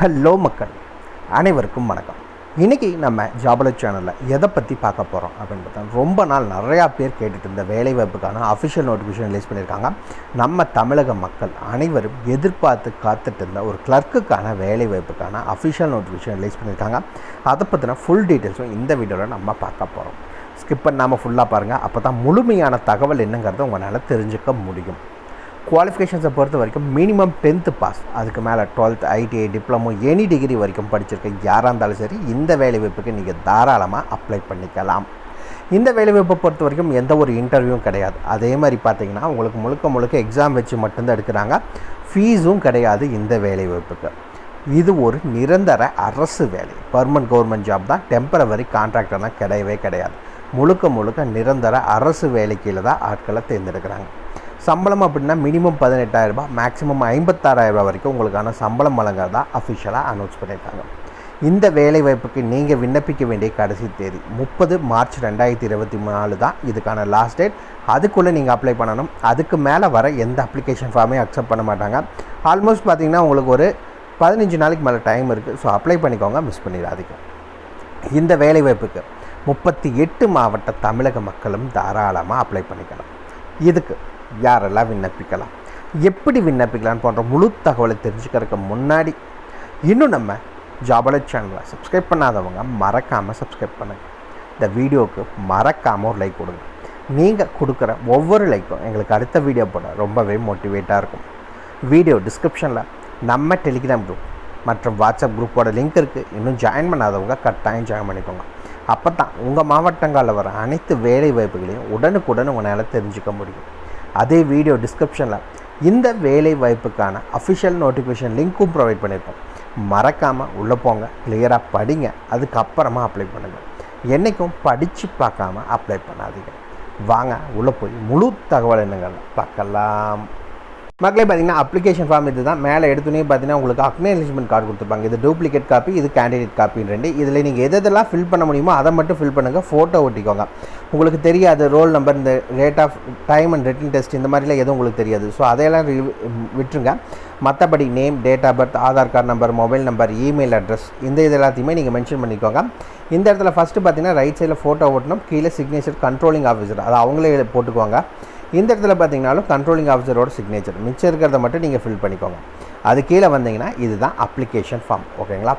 Hello மக்கள் அனைவருக்கும் வணக்கம். இன்றைக்கி நம்ம ஜாபல சேனலில் எதை பற்றி பார்க்க போகிறோம் அப்படின்னு பார்த்தா ரொம்ப நாள் நிறையா பேர் கேட்டுட்டு இருந்த வேலைவாய்ப்புக்கான அஃபிஷியல் நோட்டிஃபிகேஷன் ரிலீஸ் பண்ணியிருக்காங்க. நம்ம தமிழக மக்கள் அனைவரும் எதிர்பார்த்து காத்துட்டு இருந்த ஒரு கிளர்க்குக்கான வேலைவாய்ப்புக்கான அஃபிஷியல் நோட்டிஃபிகேஷன் ரிலீஸ் பண்ணியிருக்காங்க. அதை பற்றின ஃபுல் டீட்டெயில்ஸும் இந்த வீடியோவில் நம்ம பார்க்க போகிறோம் ஸ்கிப் பண்ணாமல் ஃபுல்லாக பாருங்கள் அப்போ தான் முழுமையான தகவல் என்னங்கிறத உங்களால் தெரிஞ்சுக்க முடியும். குவாலிஃபிகேஷன்ஸை பொறுத்த வரைக்கும் மினிமம் டென்த்து பாஸ் அதுக்கு மேலே twelfth ITI diploma any degree வரைக்கும் படிச்சிருக்க யாராக இருந்தாலும் சரி இந்த வேலைவாய்ப்புக்கு நீங்கள் தாராளமாக அப்ளை பண்ணிக்கலாம். இந்த வேலைவாய்ப்பை பொறுத்த வரைக்கும் எந்த ஒரு இன்டர்வியூவும் கிடையாது. அதே மாதிரி பார்த்தீங்கன்னா உங்களுக்கு முழுக்க முழுக்க எக்ஸாம் வச்சு மட்டும்தான் எடுக்கிறாங்க. ஃபீஸும் கிடையாது இந்த வேலைவாய்ப்புக்கு. இது ஒரு நிரந்தர அரசு வேலை. பர்மனன்ட் கவர்மெண்ட் ஜாப் தான். டெம்பரவரி கான்ட்ராக்டர்னால் கிடையவே கிடையாது. முழுக்க முழுக்க நிரந்தர அரசு வேலைக்கீழே தான் ஆட்களை தேர்ந்தெடுக்கிறாங்க. சம்பளம் அப்படின்னா மினிமம் பதினெட்டாயிரரூபா மேக்ஸிமம் ஐம்பத்தாறாயிரரூபா வரைக்கும் உங்களுக்கான சம்பளம் வழங்குறதா அஃபிஷியலாக அனௌன்ஸ் பண்ணியிருக்காங்க. இந்த வேலைவாய்ப்புக்கு நீங்கள் விண்ணப்பிக்க வேண்டிய கடைசி தேதி முப்பது மார்ச் ரெண்டாயிரத்தி இருபத்தி நாலு தான் இதுக்கான லாஸ்ட் டேட் அதுக்குள்ளே நீங்கள் அப்ளை பண்ணணும். அதுக்கு மேலே வர எந்த அப்ளிகேஷன் ஃபார்மையும் அக்செப்ட் பண்ண மாட்டாங்க. ஆல்மோஸ்ட் பார்த்தீங்கன்னா உங்களுக்கு ஒரு பதினஞ்சு நாளைக்கு மேலே டைம் இருக்குது ஸோ அப்ளை பண்ணிக்கோங்க மிஸ் பண்ணிடாதீங்க. இந்த வேலைவாய்ப்புக்கு முப்பத்தி எட்டு மாவட்ட தமிழக மக்களும் தாராளமாக அப்ளை பண்ணிக்கலாம். இதுக்கு யாரெல்லாம் விண்ணப்பிக்கலாம்? எப்படி விண்ணப்பிக்கலாம்னு போன்ற முழு தகவலை தெரிஞ்சுக்கிறதுக்கு முன்னாடி இன்னும் நம்ம ஜாபலட் சேனலை சப்ஸ்கிரைப் பண்ணாதவங்க மறக்காமல் சப்ஸ்கிரைப் பண்ணுங்கள் இந்த வீடியோவுக்கு மறக்காமல் ஒரு லைக் கொடுங்க. நீங்கள் கொடுக்குற ஒவ்வொரு லைக்கும் எங்களுக்கு அடுத்த வீடியோ போட ரொம்பவே மோட்டிவேட்டாக இருக்கும். வீடியோ டிஸ்கிரிப்ஷனில் நம்ம டெலிகிராம் குரூப் மற்றும் வாட்ஸ்அப் குரூப்போட லிங்க் இருக்குது இன்னும் ஜாயின் பண்ணாதவங்க கட்டாயம் ஜாயின் பண்ணிக்கோங்க. அப்போ தான் உங்கள் மாவட்டங்களில் வர அனைத்து வேலை வாய்ப்புகளையும் உடனுக்குடன் உங்களால் தெரிஞ்சுக்க முடியும். அதே வீடியோ டிஸ்கிரிப்ஷனில் இந்த வேலை வாய்ப்புக்கான அஃபிஷியல் நோட்டிஃபிகேஷன் லிங்க்கும் ப்ரொவைட் பண்ணியிருப்போம் மறக்காமல் உள்ளே போங்க கிளியராக படிங்க அதுக்கப்புறமா அப்ளை பண்ணுங்கள் என்றைக்கும் படித்து பார்க்காம அப்ளை பண்ணாதீங்க. வாங்க உள்ளே போய் முழு தகவல் என்னங்கள் பார்க்கலாம். மக்களே பார்த்தீங்கன்னா அப்ளிகேஷன் ஃபார்ம் இது தான் மேலே எடுத்துனே பார்த்தீங்கன்னா உங்களுக்கு அக்னாலஜ்மெண்ட் கார்டு கொடுத்துருப்பாங்க. இது டூப்ளிகேட் காப்பி இது கேண்டிடேட் காப்பின்னு ரெண்டு. இதில் நீங்கள் எதெல்லாம் ஃபில் பண்ண முடியுமோ அதை மட்டும் ஃபில் பண்ணுங்கள் ஃபோட்டோ ஒட்டிக்கோங்க. உங்களுக்கு தெரியாது ரோல் நம்பர் இந்த rate of time and written test இந்த மாதிரிலாம் எதுவும் உங்களுக்கு தெரியாது. ஸோ அதையெல்லாம் விட்டுருங்க. மற்றபடி name date of birth Aadhaar card number mobile number email address இந்த இது எல்லாத்தையுமே நீங்கள் மென்ஷன் பண்ணிக்கோங்க. இந்த இடத்துல ஃபஸ்ட்டு பார்த்தீங்கன்னா ரைட் சைடில் ஃபோட்டோ ஓட்டணும் கீழே சிக்னேச்சர் கண்ட்ரோலிங் ஆஃபீஸர் அதை அவங்களே போட்டுக்குவாங்க. இந்த இடத்துல பார்த்தீங்கனாலும் கண்ட்ரோலிங் ஆஃபீஸரோட சிக்னேச்சர் மிச்சம் இருக்கிறத மட்டும் நீங்கள் ஃபில் பண்ணிக்கோங்க. அது கீழே வந்தீங்கன்னா இதுதான் அப்ளிகேஷன் ஃபார்ம் ஓகேங்களா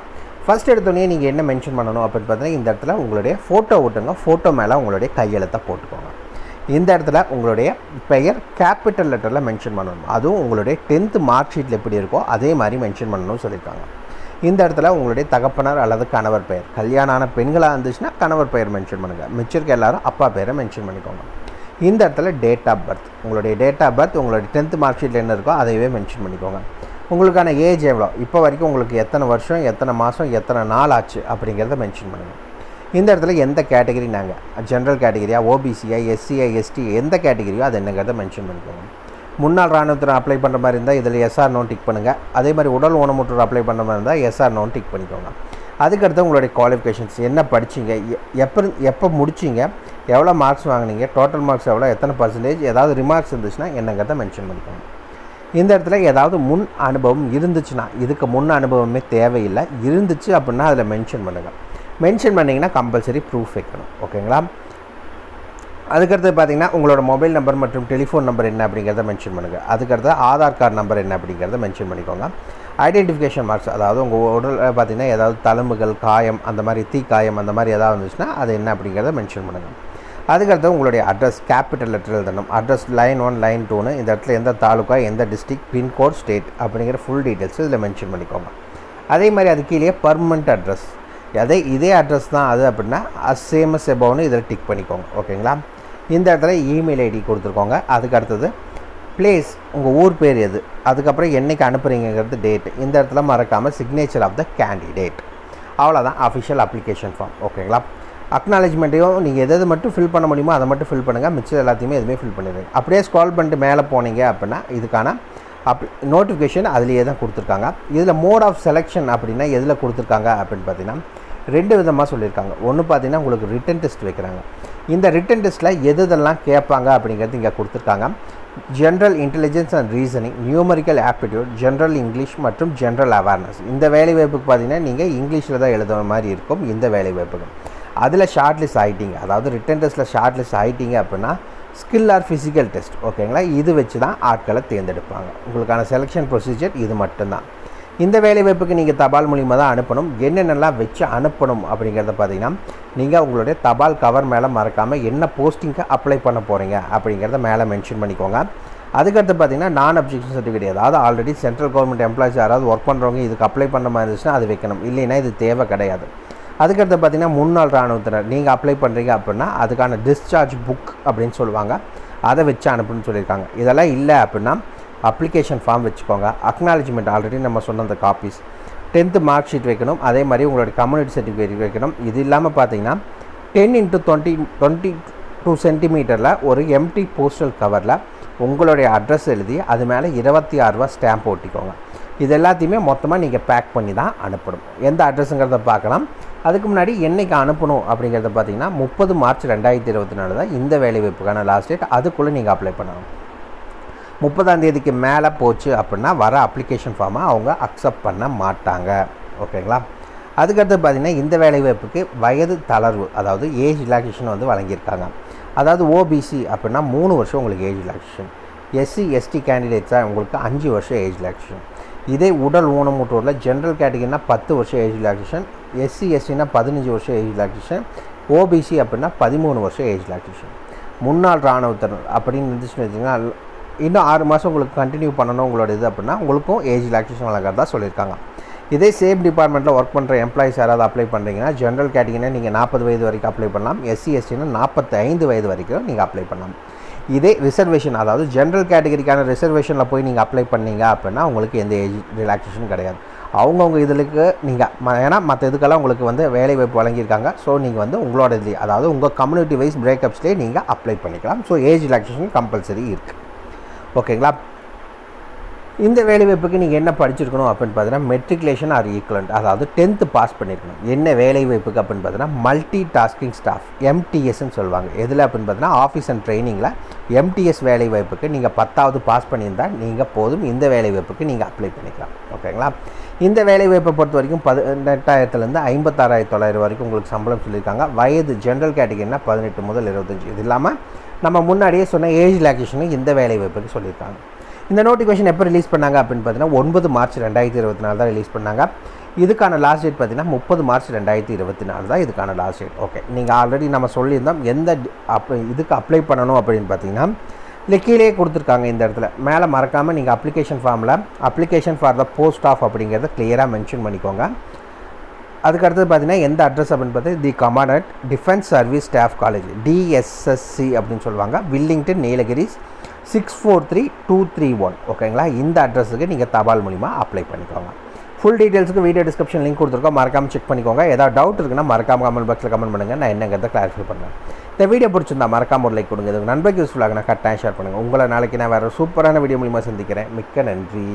ஃபஸ்ட் எடுத்தோடனே நீங்கள் என்ன மென்ஷன் பண்ணணும் அப்படின்னு பார்த்தீங்கன்னா இந்த இடத்துல உங்களுடைய ஃபோட்டோ ஓட்டுங்க ஃபோட்டோ மேலே உங்களுடைய கையெழுத்தை போட்டுக்கோங்க. இந்த இடத்துல உங்களுடைய பெயர் கேபிட்டல் லெட்டரில் மென்ஷன் பண்ணணும். அதுவும் உங்களுடைய டென்த்து மார்க் ஷீட்டில் எப்படி இருக்கோ அதே மாதிரி மென்ஷன் பண்ணணும்னு சொல்லியிருக்காங்க. இந்த இடத்துல உங்களுடைய தகப்பனார் அல்லது கணவர் பெயர். கல்யாணம் ஆன பெண்களாக இருந்துச்சுன்னா கணவர் பெயர் மென்ஷன் பண்ணுங்கள் மிச்சருக்கு எல்லாரும் அப்பா பெயரை மென்ஷன் பண்ணிக்கோங்க. இந்த இடத்துல டேட் ஆஃப் பர்த் உங்களுடைய டேட் ஆஃப் பர்த் உங்களுடைய டென்த்து மார்க் ஷீட்டில் என்ன இருக்கோ அதையவே மென்ஷன் பண்ணிக்கோங்க. உங்களுக்கான ஏஜ் எவ்வளோ? இப்போ வரைக்கும் உங்களுக்கு எத்தனை வருஷம் எத்தனை மாதம் எத்தனை நாள் ஆச்சு அப்படிங்கிறத மென்ஷன் பண்ணுங்கள் இந்த இடத்துல எந்த கேட்டகரி நாங்கள் ஜென்ரல் கேட்டகரியா ஓபிசியா எஸ்சியா எஸ்டி எந்த கேட்டகரியோ அது என்னங்கிறத மென்ஷன் பண்ணிக்கோங்க. முன்னாள் ராணுவத்தில் அப்ளை பண்ணுற மாதிரி இருந்தால் இதில் எஸ்ஆர் நோன் டிக் பண்ணுங்கள் அதே மாதிரி உடல் ஊனமுற்றோர் அப்ளை பண்ணுற மாதிரி இருந்தால் எஸ்ஆர் நோன் டிக் பண்ணிக்கோங்க. அதுக்கடுத்து உங்களுடைய குவாலிஃபிகேஷன்ஸ் என்ன படிச்சிங்க? எப்போ எப்போ முடிச்சிங்க? எவ்வளோ மார்க்ஸ் வாங்கினீங்க? டோட்டல் மார்க்ஸ் எவ்வளோ? எத்தனை பர்சன்டேஜ் ஏதாவது ரிமார்க்ஸ் இருந்துச்சுன்னா என்னங்கிறத மென்ஷன் பண்ணிக்கோங்க. இந்த இடத்துல ஏதாவது முன் அனுபவம் இருந்துச்சுன்னா இதுக்கு முன் அனுபவமே தேவையில்லை. இருந்துச்சு அப்படின்னா அதில் மென்ஷன் பண்ணுங்கள் மென்ஷன் பண்ணிங்கன்னா கம்பல்சரி ப்ரூஃப் வைக்கணும். ஓகேங்களா அதுக்கடுத்து பார்த்தீங்கன்னா உங்களோட மொபைல் நம்பர் மற்றும் டெலிஃபோன் நம்பர் என்ன அப்படிங்கிறத மென்ஷன் பண்ணுங்கள் அதுக்கடுத்து ஆதார் கார்டு நம்பர் என்ன அப்படிங்கிறத மென்ஷன் பண்ணிக்கோங்க. ஐடென்டிஃபிகேஷன் மார்க்ஸ் அதாவது உங்கள் உடல் பார்த்தீங்கன்னா ஏதாவது தழும்புகள் காயம் அந்த மாதிரி தீ காயம் அந்த மாதிரி ஏதாவது இருந்துச்சுன்னா அது என்ன அப்படிங்கிறத மென்ஷன் பண்ணுங்கள் அதுக்கடுத்து உங்களுடைய அட்ரஸ் கேபிட்டல் லெட்டர் எழுதணும். அட்ரஸ் லைன் ஒன் லைன் டூனு இந்த இடத்துல எந்த தாலுக்கா எந்த டிஸ்ட்ரிக் பின்கோட் ஸ்டேட் அப்படிங்கிற ஃபுல் டீட்டெயில்ஸ் இதில் மென்ஷன் பண்ணிக்கோங்க. அதே மாதிரி அது கீழே பர்மனெண்ட் அட்ரஸ் அதே இதே அட்ரஸ் தான் அது அப்படின்னா சேமஸ் எபோன்னு இதில் டிக் பண்ணிக்கோங்க. ஓகேங்களா இந்த இடத்துல இமெயில் ஐடி கொடுத்துருக்கோங்க. அதுக்கு அடுத்தது பிளேஸ் உங்கள் ஊர் பேர் எது? அதுக்கப்புறம் என்றைக்கு அனுப்புகிறீங்கிறது டேட் இந்த இடத்துல மறக்காமல் சிக்னேச்சர் ஆஃப் த கேண்டிடேட் அவ்வளோதான் அஃபிஷியல் அப்ளிகேஷன் ஃபார்ம் ஓகேங்களா அக்னாலஜ்மெண்ட்டையும் நீங்கள் எது எது மட்டும் ஃபில் பண்ண முடியுமோ அதை மட்டும் ஃபில் பண்ணுங்கள் மிச்சம் எல்லாத்தையுமே எதுவுமே ஃபில் பண்ணிடுங்க அப்படியே ஸ்க்ரால் பண்ணிட்டு மேலே போனீங்க அப்படின்னா இதுக்கான அப் நோட்டிஃபிகேஷன் அதுலேயே தான் கொடுத்துருக்காங்க. இதில் மோட் ஆஃப் செலெக்ஷன் அப்படின்னா எதில் கொடுத்துருக்காங்க அப்படின்னு பார்த்தீங்கன்னா ரெண்டு விதமாக சொல்லியிருக்காங்க. ஒன்று பார்த்தீங்கன்னா உங்களுக்கு ரிட்டன் டெஸ்ட் வைக்கிறாங்க. இந்த ரிட்டன் டெஸ்ட்டில் எது இதெல்லாம் கேட்பாங்க அப்படிங்கிறது இங்கே கொடுத்துருக்காங்க. General intelligence and reasoning numerical aptitude general English மற்றும் ஜென்ரல் அவேர்னஸ் இந்த வேலைவாய்ப்புக்கு பார்த்தீங்கன்னா நீங்கள் இங்கிலீஷில் தான் எழுதுற மாதிரி இருக்கும். இந்த வேலைவாய்ப்புக்கு. அதில் ஷார்ட் லிஸ்ட் ஆகிட்டீங்க அதாவது ரிட்டன் டெஸ்ட்டில் ஷார்ட் லிஸ்ட் ஆகிட்டீங்க அப்படின்னா ஸ்கில் ஆர் ஃபிசிக்கல் டெஸ்ட் ஓகேங்களா இது வச்சு தான் ஆட்களை தேர்ந்தெடுப்பாங்க. உங்களுக்கான செலெக்ஷன் ப்ரொசீஜர் இது மட்டும்தான். இந்த வேலைவாய்ப்புக்கு நீங்கள் தபால் மூலிமா தான் அனுப்பணும். என்னென்னலாம் வச்சு அனுப்பணும் அப்படிங்கிறத பார்த்தீங்கன்னா நீங்கள் உங்களுடைய தபால் கவர் மேலே மறக்காமல் என்ன போஸ்டிங்க்கு அப்ளை பண்ண போகிறீங்க அப்படிங்கிறத மேலே மென்ஷன் பண்ணிக்கோங்க. அதுக்கடுத்து பார்த்தீங்கன்னா நான் அப்ஜெக்ஷன் சர்டிஃபிகேட் அதாவது ஆல்ரெடி சென்ட்ரல் கவர்மெண்ட் எம்ப்ளாயிஸ் யாராவது ஒர்க் பண்ணுறவங்க இதுக்கு அப்ளை பண்ண மாதிரி இருந்துச்சுன்னா அது வைக்கணும். இல்லைன்னா இது தேவை கிடையாது. அதுக்கடுத்து பார்த்தீங்கன்னா முன்னாள் இராணுவத்தினர். நீங்கள் அப்ளை பண்ணுறீங்க அப்படின்னா அதுக்கான டிஸ்சார்ஜ் புக் அப்படின்னு சொல்லுவாங்க. அதை வச்சு அனுப்புன்னு சொல்லியிருக்காங்க. இதெல்லாம் இல்லை அப்படின்னா அப்ளிகேஷன் ஃபார்ம் வச்சுக்கோங்க. அக்னாலஜ்மெண்ட் ஆல்ரெடி நம்ம சொன்ன அந்த காப்பீஸ் டென்த்து மார்க் ஷீட் வைக்கணும். அதே மாதிரி உங்களோட கம்யூனிட்டி சர்டிஃபிகேட் வைக்கணும். இது இல்லாமல் பார்த்தீங்கன்னா ten into twenty twenty two சென்டிமீட்டரில் ஒரு எம்டி போஸ்டல் கவரில் உங்களுடைய அட்ரஸ் எழுதி அது மேலே இருபத்தி ஆறு ரூபா ஸ்டாம்ப் ஒட்டிக்கோங்க. இது எல்லாத்தையுமே மொத்தமாக நீங்கள் பேக் பண்ணி தான் அனுப்பணும். எந்த அட்ரஸுங்கிறத பார்க்கலாம். அதுக்கு முன்னாடி என்றைக்கு அனுப்பணும் அப்படிங்கிறத பார்த்தீங்கன்னா முப்பது மார்ச் ரெண்டாயிரத்தி இருபத்தி நாலு தான் இந்த வேலைவாய்ப்புக்கான லாஸ்ட் டேட் அதுக்குள்ளே நீங்கள் அப்ளை பண்ணணும் முப்பதாம் தேதிக்கு மேலே போச்சு அப்படின்னா வர அப்ளிகேஷன் ஃபார்மை அவங்க அக்செப்ட் பண்ண மாட்டாங்க. ஓகேங்களா? அதுக்கடுத்து பார்த்திங்கன்னா இந்த வேலைவாய்ப்புக்கு வயது தளர்வு அதாவது ஏஜ் ரிலாக்ஸேஷன் வந்து வழங்கியிருக்காங்க. அதாவது ஓபிசி அப்படின்னா மூணு வருஷம் உங்களுக்கு ஏஜ் ரிலாக்ஸேஷன் எஸ்சி எஸ்டி கேண்டிடேட்ஸாக உங்களுக்கு அஞ்சு வருஷம் ஏஜ் ரிலாக்ஸேஷன் இதே உடல் ஊனமுற்றோரில் ஜென்ரல் கேட்டகிரினா பத்து வருஷம் ஏஜ் ரிலாக்ஸேஷன் எஸ்சி எஸ்சினா பதினஞ்சு வருஷம் ஏஜ் ரிலாக்ஸேஷன் ஓபிசி அப்படின்னா பதிமூணு வருஷம் ஏஜ் ரிலாக்ஸேஷன் முன்னாள் இராணுவத்தினர் அப்படின்னு இருந்துச்சுன்னு வச்சிங்கன்னா இன்னும் ஆறு மாதம் உங்களுக்கு கண்டினியூ பண்ணணும் உங்களோட இது அப்படின்னா உங்களுக்கும் ஏஜ் ரிலாக்ஸேஷன் வழங்குறதா சொல்லியிருக்காங்க. இதே சேம் டிபார்ட்மெண்ட்டில் ஒர்க் பண்ணுற எம்ப்ளாயிஸ் யாராவது அப்ளை பண்ணுறீங்கன்னா ஜென்ரல் கேட்டிங்கன்னா நீங்கள் நாற்பது வயது வரைக்கும் அப்ளை பண்ணலாம் எஸ்சி எஸ்டினா நாற்பத்தி ஐந்து வயது வரைக்கும் நீங்கள் அப்ளை பண்ணலாம். இதே ரிசர்வேஷன் அதாவது ஜென்ரல் கேட்டகரிக்கான ரிசர்வேஷனில் போய் நீங்கள் அப்ளை பண்ணீங்க அப்படின்னா உங்களுக்கு எந்த ஏஜ் ரிலாக்ஸேஷன் கிடையாது. அவங்கவுங்க இதுக்கு நீங்கள் ஏன்னா மற்ற இதுக்கெல்லாம் உங்களுக்கு வந்து வேலை வாய்ப்பு வழங்கியிருக்காங்க. ஸோ நீங்கள் வந்து உங்களோட இதுலேயே அதாவது உங்கள் கம்யூனிட்டி வைஸ் பிரேக்கப்ஸ்லேயே நீங்கள் அப்ளை பண்ணிக்கலாம். ஸோ ஏஜ் ரிலாக்ஸேஷன் கம்பல்சரி இருக்குது ஓகேங்களா? இந்த வேலைவாய்ப்புக்கு நீங்கள் என்ன படிச்சிருக்கணும் அப்படின்னு பார்த்தீங்கன்னா மெட்ரிகுலேஷன் ஆர் ஈக்குவலண்ட் அதாவது டென்த்து பாஸ் பண்ணியிருக்கணும் என்ன வேலைவாய்ப்புக்கு அப்படின்னு பார்த்தீங்கன்னா மல்டி டாஸ்கிங் ஸ்டாஃப் எம்டிஎஸ்ன்னு சொல்லுவாங்க. எதில் அப்படின்னு பார்த்தீங்கன்னா ஆஃபீஸ் அண்ட் ட்ரைனிங்கில் எம்டிஎஸ் வேலைவாய்ப்புக்கு நீங்கள் பத்தாவது பாஸ் பண்ணியிருந்தால் நீங்கள் போதும். இந்த வேலைவாய்ப்புக்கு நீங்கள் அப்ளை பண்ணிக்கலாம். ஓகேங்களா இந்த வேலைவாய்ப்பை பொறுத்த வரைக்கும் பதினெட்டாயிரத்துலேருந்து ஐம்பத்தாறாயிரத்தி தொள்ளாயிரம் வரைக்கும் உங்களுக்கு சம்பளம் சொல்லியிருக்காங்க. வயது ஜென்ரல் கேட்டகரினா பதினெட்டு முதல் இருபத்தஞ்சி. இது இல்லாமல் நம்ம முன்னாடியே சொன்ன ஏஜ் ரிலாக்ஸேஷனும் இந்த வேலைவாய்ப்புக்கு சொல்லியிருக்காங்க. இந்த நோட்டிஃபிகேஷன் எப்போ ரிலீஸ் பண்ணாங்க அப்படின்னு பார்த்தீங்கன்னா ஒன்பது மார்ச் ரெண்டாயிரத்தி இருபத்தி நாலு தான் ரிலீஸ் பண்ணாங்க. இதுக்கான லாஸ்ட் டேட் பார்த்தீங்கன்னா முப்பது மார்ச் ரெண்டாயிரத்தி இருபத்தி நாலு தான் இதுக்கான லாஸ்ட் டேட் ஓகே நீங்கள் ஆல்ரெடி நம்ம சொல்லியிருந்தோம் எந்த அப் இதுக்கு அப்ளை பண்ணணும் அப்படின்னு பார்த்தீங்கன்னா இல்லை கீழே கொடுத்துருக்காங்க இந்த இடத்துல. மேலே மறக்காமல் நீங்கள் அப்ளிகேஷன் ஃபார்மில் application for the post of அப்படிங்கிறத கிளியராக மென்ஷன் பண்ணிக்கோங்க. அதுக்கடுத்தது பார்த்தீங்கன்னா எந்த அட்ரஸ் அப்படின்னு பார்த்தீங்கன்னா the commandant defence services staff college DSSC அப்படின்னு சொல்லுவாங்க. Wellington Nilgiris six four three two three one ஓகேங்களா இந்த அட்ரஸுக்கு நீங்கள் தபால் மூலிமா அப்ளை பண்ணிக்கோங்க. ஃபுல் டீட்டெயில்ஸுக்கு வீடியோ டிஸ்கிரிப்ஷன் லிங்க் கொடுத்துருக்கோம். மறக்காமல் செக் பண்ணிக்கோங்க. ஏதாவது டவுட் இருக்குன்னா மறக்காம கமெண்ட் பாக்ஸில் கமெண்ட் பண்ணுங்கள் நான் என்னங்கிறத கிளாரிஃபை பண்ணுறேன். இந்த வீடியோ பிடிச்சிருந்தா மறக்காம ஒரு லைக் கொடுங்க. இது நண்பருக்கு யூஸ்ஃபுல்லாக நான் கட்டாயம் ஷேர் பண்ணுங்கள் உங்களை நாளைக்கு நான் வேறு சூப்பரான வீடியோ மூலிமா சந்திக்கிறேன். மிக்க நன்றி.